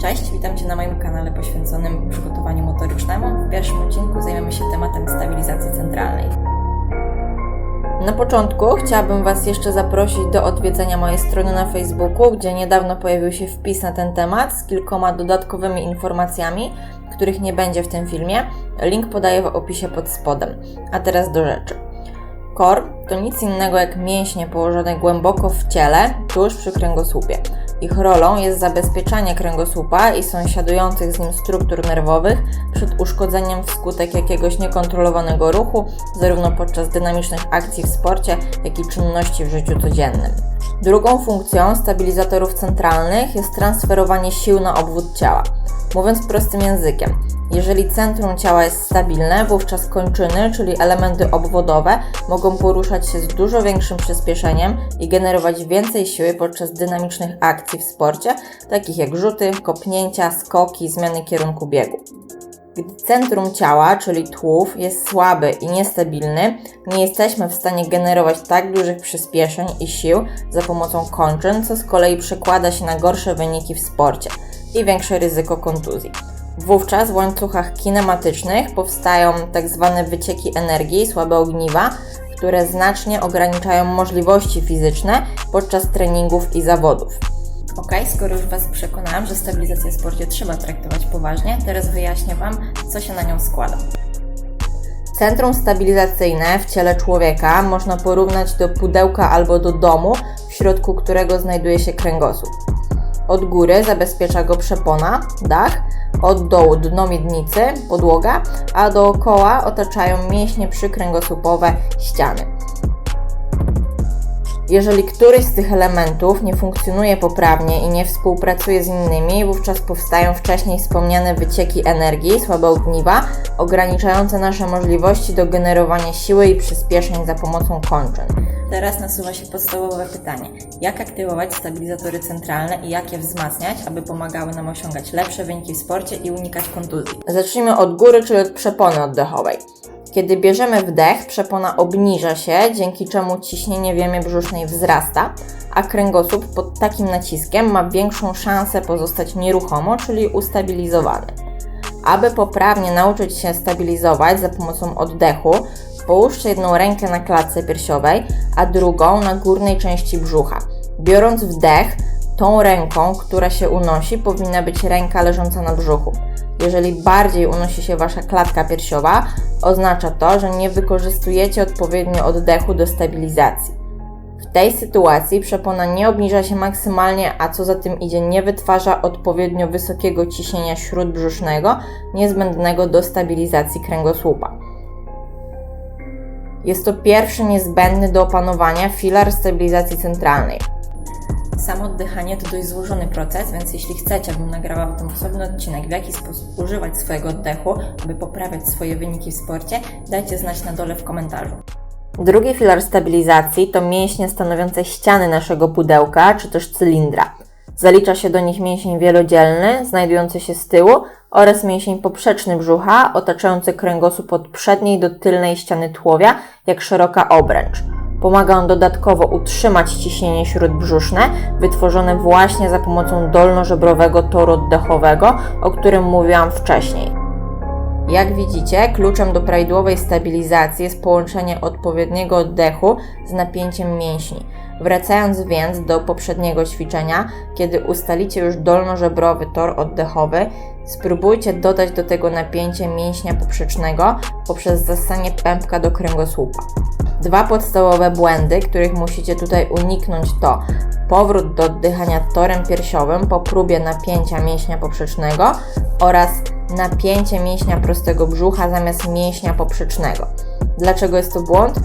Cześć, witam Cię na moim kanale poświęconym przygotowaniu motorycznemu. W pierwszym odcinku zajmiemy się tematem stabilizacji centralnej. Na początku chciałabym Was jeszcze zaprosić do odwiedzenia mojej strony na Facebooku, gdzie niedawno pojawił się wpis na ten temat z kilkoma dodatkowymi informacjami, których nie będzie w tym filmie. Link podaję w opisie pod spodem. A teraz do rzeczy. Kor to nic innego jak mięśnie położone głęboko w ciele, tuż przy kręgosłupie. Ich rolą jest zabezpieczanie kręgosłupa i sąsiadujących z nim struktur nerwowych przed uszkodzeniem wskutek jakiegoś niekontrolowanego ruchu, zarówno podczas dynamicznych akcji w sporcie, jak i czynności w życiu codziennym. Drugą funkcją stabilizatorów centralnych jest transferowanie sił na obwód ciała. Mówiąc prostym językiem, jeżeli centrum ciała jest stabilne, wówczas kończyny, czyli elementy obwodowe, mogą poruszać się z dużo większym przyspieszeniem i generować więcej siły podczas dynamicznych akcji w sporcie, takich jak rzuty, kopnięcia, skoki, zmiany kierunku biegu. Gdy centrum ciała, czyli tłów, jest słaby i niestabilny, nie jesteśmy w stanie generować tak dużych przyspieszeń i sił za pomocą kończyn, co z kolei przekłada się na gorsze wyniki w sporcie i większe ryzyko kontuzji. Wówczas w łańcuchach kinematycznych powstają tzw. Tak wycieki energii, słabe ogniwa, które znacznie ograniczają możliwości fizyczne podczas treningów i zawodów. Ok, skoro już Was przekonałam, że stabilizację w sporcie trzeba traktować poważnie, teraz wyjaśnię Wam, co się na nią składa. Centrum stabilizacyjne w ciele człowieka można porównać do pudełka albo do domu, w środku którego znajduje się kręgosłup. Od góry zabezpiecza go przepona, dach, od dołu dno miednicy, podłoga, a dookoła otaczają mięśnie przykręgosłupowe, ściany. Jeżeli któryś z tych elementów nie funkcjonuje poprawnie i nie współpracuje z innymi, wówczas powstają wcześniej wspomniane wycieki energii, słabe ogniwa, ograniczające nasze możliwości do generowania siły i przyspieszeń za pomocą kończyn. Teraz nasuwa się podstawowe pytanie: jak aktywować stabilizatory centralne i jak je wzmacniać, aby pomagały nam osiągać lepsze wyniki w sporcie i unikać kontuzji? Zacznijmy od góry, czyli od przepony oddechowej. Kiedy bierzemy wdech, przepona obniża się, dzięki czemu ciśnienie w jamie brzusznej wzrasta, a kręgosłup pod takim naciskiem ma większą szansę pozostać nieruchomo, czyli ustabilizowany. Aby poprawnie nauczyć się stabilizować za pomocą oddechu, połóżcie jedną rękę na klatce piersiowej, a drugą na górnej części brzucha. Biorąc wdech, tą ręką, która się unosi, powinna być ręka leżąca na brzuchu. Jeżeli bardziej unosi się Wasza klatka piersiowa, oznacza to, że nie wykorzystujecie odpowiednio oddechu do stabilizacji. W tej sytuacji przepona nie obniża się maksymalnie, a co za tym idzie, nie wytwarza odpowiednio wysokiego ciśnienia śródbrzusznego niezbędnego do stabilizacji kręgosłupa. Jest to pierwszy niezbędny do opanowania filar stabilizacji centralnej. Samo oddychanie to dość złożony proces, więc jeśli chcecie, abym nagrała w tym osobny odcinek, w jaki sposób używać swojego oddechu, aby poprawiać swoje wyniki w sporcie, dajcie znać na dole w komentarzu. Drugi filar stabilizacji to mięśnie stanowiące ściany naszego pudełka czy też cylindra. Zalicza się do nich mięsień wielodzielny, znajdujący się z tyłu oraz mięsień poprzeczny brzucha, otaczający kręgosłup od przedniej do tylnej ściany tułowia, jak szeroka obręcz. Pomaga on dodatkowo utrzymać ciśnienie śródbrzuszne, wytworzone właśnie za pomocą dolnożebrowego toru oddechowego, o którym mówiłam wcześniej. Jak widzicie, kluczem do prawidłowej stabilizacji jest połączenie odpowiedniego oddechu z napięciem mięśni. Wracając więc do poprzedniego ćwiczenia, kiedy ustalicie już dolnożebrowy tor oddechowy, spróbujcie dodać do tego napięcie mięśnia poprzecznego poprzez zasanie pępka do kręgosłupa. Dwa podstawowe błędy, których musicie tutaj uniknąć to powrót do oddychania torem piersiowym po próbie napięcia mięśnia poprzecznego oraz napięcie mięśnia prostego brzucha zamiast mięśnia poprzecznego. Dlaczego jest to błąd?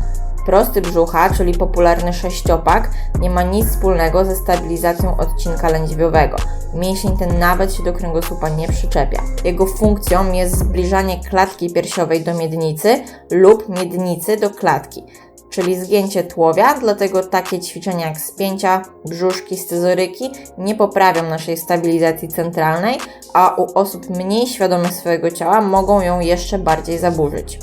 Prosty brzucha, czyli popularny sześciopak, nie ma nic wspólnego ze stabilizacją odcinka lędźwiowego. Mięsień ten nawet się do kręgosłupa nie przyczepia. Jego funkcją jest zbliżanie klatki piersiowej do miednicy lub miednicy do klatki czyli zgięcie tułowia, dlatego takie ćwiczenia jak spięcia, brzuszki, scyzoryki nie poprawią naszej stabilizacji centralnej, a u osób mniej świadomych swojego ciała mogą ją jeszcze bardziej zaburzyć.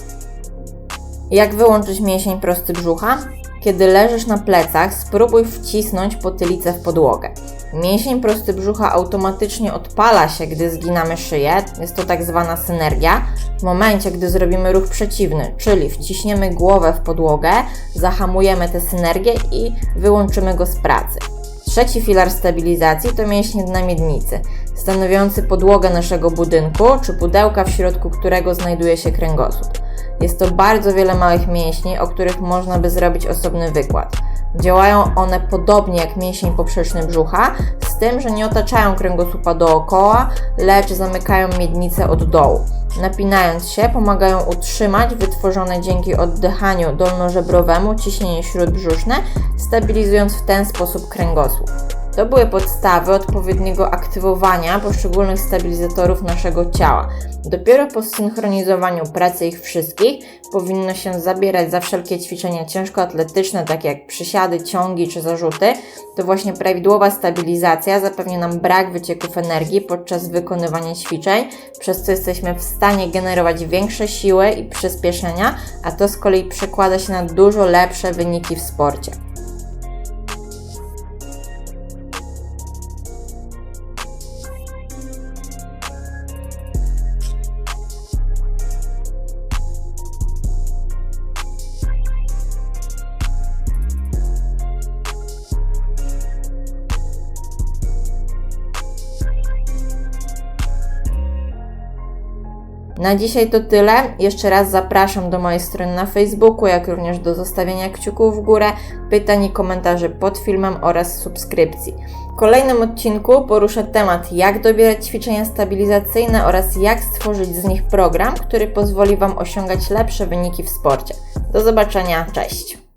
Jak wyłączyć mięsień prosty brzucha? Kiedy leżysz na plecach, spróbuj wcisnąć potylicę w podłogę. Mięsień prosty brzucha automatycznie odpala się, gdy zginamy szyję. Jest to tak zwana synergia. W momencie, gdy zrobimy ruch przeciwny, czyli wciśniemy głowę w podłogę, zahamujemy tę synergię i wyłączymy go z pracy. Trzeci filar stabilizacji to mięśnie dna miednicy, stanowiący podłogę naszego budynku, czy pudełka, w środku którego znajduje się kręgosłup. Jest to bardzo wiele małych mięśni, o których można by zrobić osobny wykład. Działają one podobnie jak mięsień poprzeczny brzucha, z tym, że nie otaczają kręgosłupa dookoła, lecz zamykają miednicę od dołu. Napinając się, pomagają utrzymać wytworzone dzięki oddychaniu dolnożebrowemu ciśnienie śródbrzuszne, stabilizując w ten sposób kręgosłup. To były podstawy odpowiedniego aktywowania poszczególnych stabilizatorów naszego ciała. Dopiero po zsynchronizowaniu pracy ich wszystkich powinno się zabierać za wszelkie ćwiczenia ciężkoatletyczne, takie jak przysiady, ciągi czy zarzuty. To właśnie prawidłowa stabilizacja zapewnia nam brak wycieków energii podczas wykonywania ćwiczeń, przez co jesteśmy w stanie generować większe siły i przyspieszenia, a to z kolei przekłada się na dużo lepsze wyniki w sporcie. Na dzisiaj to tyle. Jeszcze raz zapraszam do mojej strony na Facebooku, jak również do zostawienia kciuków w górę, pytań i komentarzy pod filmem oraz subskrypcji. W kolejnym odcinku poruszę temat, jak dobierać ćwiczenia stabilizacyjne oraz jak stworzyć z nich program, który pozwoli Wam osiągać lepsze wyniki w sporcie. Do zobaczenia, cześć!